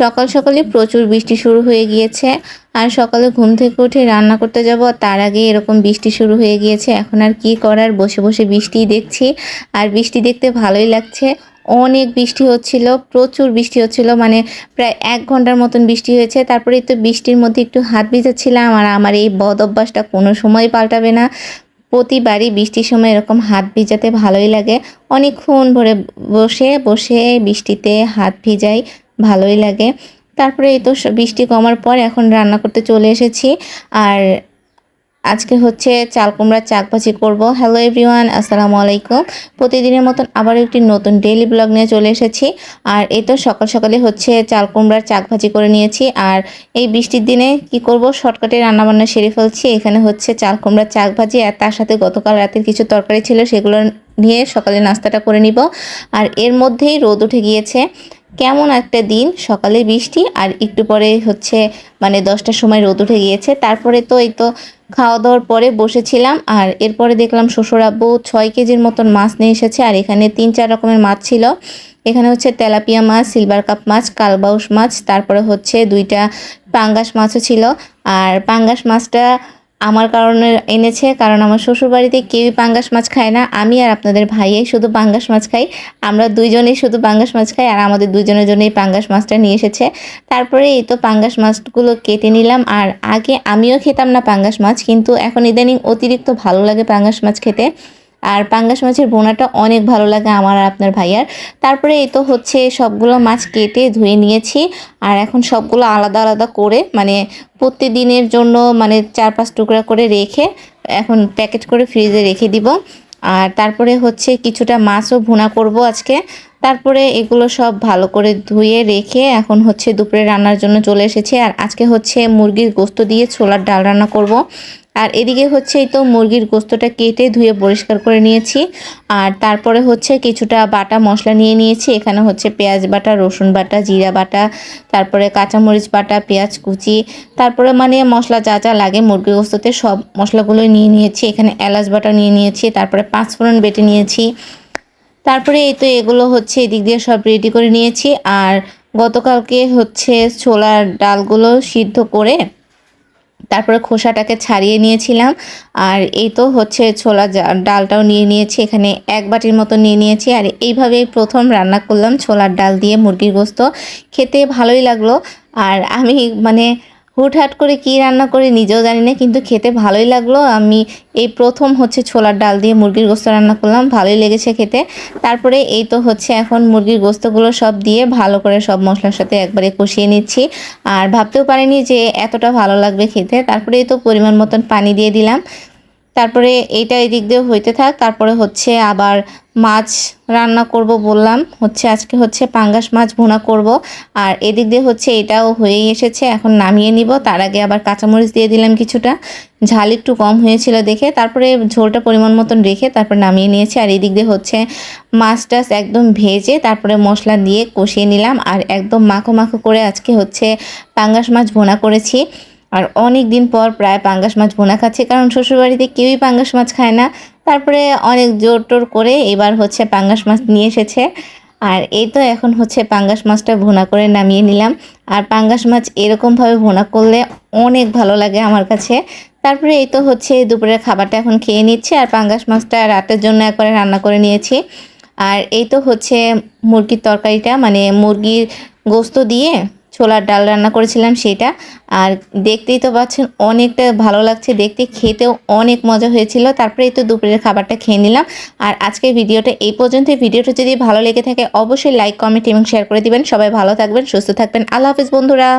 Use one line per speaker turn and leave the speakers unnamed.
সকাল সকালে প্রচুর বৃষ্টি শুরু হয়ে গিয়েছে। আর সকালে ঘুম থেকে উঠে রান্না করতে যাব, তার আগে এরকম বৃষ্টি শুরু হয়ে গিয়েছে। এখন আর কি করার? বসে বসে বৃষ্টি দেখছি। আর বৃষ্টি দেখতে ভালোই লাগছে। অনেক বৃষ্টি হচ্ছিল, প্রচুর বৃষ্টি হচ্ছিল মানে প্রায় এক ঘণ্টার মতন বৃষ্টি হয়েছে। তারপরে তো বৃষ্টির মধ্যে একটু হাত ভিজাচ্ছিলাম, আর আমার এই বদ অভ্যাসটা কোনো সময় পাল্টাবে না। প্রতিবারই বৃষ্টির সময় এরকম হাত ভিজাতে ভালোই লাগে। অনেকক্ষণ ভরে বসে বসে বৃষ্টিতে হাত ভিজাই। ভালোই লাগে। তারপরে এই তো বৃষ্টি কমার পর এখন রান্না করতে চলে এসেছি। আর আজকে হচ্ছে চাল কুমড়ার চাকপাচি করব। হ্যালো এভরিওয়ান আসসালামু আলাইকুম। প্রতিদিনের মতন আবার একটি নতুন ডেইলি ব্লগ নিয়ে চলে এসেছি। আর এই তো সকাল সকালে হচ্ছে চাল কুমড়ার চাক ভাজি করে নিয়েছি। আর এই বৃষ্টির দিনে কি করব? শর্টকাটে রান্নাবান্না সেরে ফেলছি। এখানে হচ্ছে চাল কুমড়ার চাক ভাজি আর তার সাথে গতকাল রাতের কিছু তরকারি ছিল, সেগুলো নিয়ে সকালে নাস্তাটা করে নিব। আর এর মধ্যেই রোদ উঠে গিয়েছে। কেমন একটা দিন, সকালে বৃষ্টি আর একটু পরে হচ্ছে মানে দশটার সময় রোদ উঠে গিয়েছে। তারপরে তো এই তো খাওয়া দাওয়ার পরে বসেছিলাম আর এরপরে দেখলাম শ্বশুর আব্বু ছয় কেজির মতন মাছ নিয়ে এসেছে আর এখানে তিন চার রকমের মাছ ছিল। এখানে হচ্ছে তেলাপিয়া মাছ, সিলভার কাপ মাছ, কালবাউস মাছ, তারপরে হচ্ছে দুইটা পাঙ্গাস মাছও ছিল। আর পাঙ্গাস মাছটা আমার কারণে এনেছে, কারণ আমার শ্বশুর বাড়িতে কেউই পাঙ্গাস মাছ খায় না। আমি আর আপনাদের ভাইয়ে শুধু পাঙ্গাস মাছ খাই। আমরা দুইজনেই শুধু পাঙ্গাস মাছ খাই আর আমাদের দুইজনের জন্যই পাঙ্গাস মাছটা নিয়ে এসেছে। তারপরে এই তো পাঙ্গাস মাছগুলো কেটে নিলাম আর আগে আমিও খেতাম না পাঙ্গাস মাছ, কিন্তু এখন ইদানিং অতিরিক্ত ভালো লাগে পাঙ্গাস মাছ খেতে। আর পাঙ্গাস মাছের বোনাটা অনেক ভালো লাগে আমার আর আপনার ভাইয়ার। তারপরে এই তো হচ্ছে সবগুলো মাছ কেটে ধুয়ে নিয়েছি। আর এখন সবগুলো আলাদা আলাদা করে মানে প্রতিদিনের জন্য মানে চার পাঁচ টুকরা করে রেখে এখন প্যাকেট করে ফ্রিজে রেখে দিব। আর তারপরে হচ্ছে কিছুটা মাছও ভুনা করব আজকে। তারপরে এগুলো সব ভালো করে ধুয়ে রেখে এখন হচ্ছে দুপুরে রান্নার জন্য চলে এসেছি। আর আজকে হচ্ছে মুরগির গোস্ত দিয়ে ছোলার ডাল রান্না করব। আর এদিকে হচ্ছে এই তো মুরগির গোস্তটা কেটে ধুয়ে পরিষ্কার করে নিয়েছি। আর তারপরে হচ্ছে কিছুটা বাটা মশলা নিয়ে নিয়েছি। এখানে হচ্ছে পেঁয়াজ বাটা, রসুন বাটা, জিরা বাটা, তারপরে কাঁচামরিচ বাটা, পেঁয়াজ কুচি, তারপরে মানে মশলা যা যা লাগে মুরগির গোস্ততে সব মশলাগুলো নিয়ে নিয়েছি। এখানে এলাচ বাটা নিয়ে নিয়েছি, তারপরে পাঁচফোড়ন বেটে নিয়েছি। তারপরে এই তো এগুলো হচ্ছে এদিক দিয়ে সব রেডি করে নিয়েছি। আর গতকালকে হচ্ছে ছোলার ডালগুলো সিদ্ধ করে তারপরে খোসাটাকে ছাড়িয়ে নিয়েছিলাম। আর এই তো হচ্ছে ছোলা ডালটাও নিয়ে নিয়েছি, এখানে এক বাটির মতো নিয়ে নিয়েছি। আর এইভাবেই প্রথম রান্না করলাম ছোলার ডাল দিয়ে মুরগির গোস্ত। খেতে ভালোই লাগল। আর আমি মানে হুটহাট করে কি রান্না করি নিজেও জানি না, কিন্তু খেতে ভালোই লাগল। আমি এই প্রথম হচ্ছে ছোলার ডাল দিয়ে মুরগির গোস্ত রান্না করলাম, ভালোই লেগেছে খেতে। তারপরে এই তো হচ্ছে এখন মুরগির গোস্তগুলো সব দিয়ে ভালো করে সব মশলার সাথে একবারে কষিয়ে নিচ্ছি। আর ভাবতেও পারিনি যে এতটা ভালো লাগবে খেতে। তারপরে এই তো পরিমাণ মতন পানি দিয়ে দিলাম। তারপরে এইটা এদিক দিয়ে হইতে থাক, তারপরে হচ্ছে আবার মাছ রান্না করব বললাম, হচ্ছে আজকে হচ্ছে পাঙ্গাস মাছ ভুনা করব, আর এদিক দিয়ে হচ্ছে এটাও হয়েই এসেছে, এখন নামিয়ে নিব, তার আগে আবার কাঁচামরিচ দিয়ে দিলাম কিছুটা, ঝাল একটু কম হয়েছিল দেখে, তারপরে ঝোলটা পরিমাণ মতন রেখে তারপর নামিয়ে নিয়েছি, আর এদিক দিয়ে হচ্ছে মাছ টাছ একদম ভেজে তারপরে মশলা দিয়ে কষিয়ে নিলাম, আর একদম মাখো মাখো করে আজকে হচ্ছে পাঙ্গাস মাছ ভুনা করেছি। আর অনেক দিন পর প্রায় পাঙ্গাস মাছ ভুনা খাচ্ছে, কারণ শ্বশুরবাড়িতে কেউই পাঙ্গাস মাছ খায় না। তারপরে অনেক জোর টোর করে এবার হচ্ছে পাঙ্গাস মাছ নিয়ে এসেছে। আর এই তো এখন হচ্ছে পাঙ্গাস মাছটা ভুনা করে নামিয়ে নিলাম। আর পাঙ্গাস মাছ এরকমভাবে ভুনা করলে অনেক ভালো লাগে আমার কাছে। তারপরে এই তো হচ্ছে দুপুরের খাবারটা এখন খেয়ে নিচ্ছে, আর পাঙ্গাস মাছটা রাতের জন্য একবারে রান্না করে নিয়েছি। আর এই তো হচ্ছে মুরগির তরকারিটা মানে মুরগির গোস্ত দিয়ে ছোলার ডাল রান্না করেছিলাম সেটা। আর দেখতেই তো পাচ্ছেন অনেকটা ভালো লাগছে, দেখতে খেতেও অনেক মজা হয়েছিল। তারপরে তো দুপুরের খাবারটা খেয়ে নিলাম। আর আজকের ভিডিওটা এই পর্যন্ত। ভিডিওটা যদি ভালো লেগে থাকে, অবশ্যই লাইক কমেন্ট এবং শেয়ার করে দিবেন। সবাই ভালো থাকবেন, সুস্থ থাকবেন। আল্লাহ হাফিজ বন্ধুরা।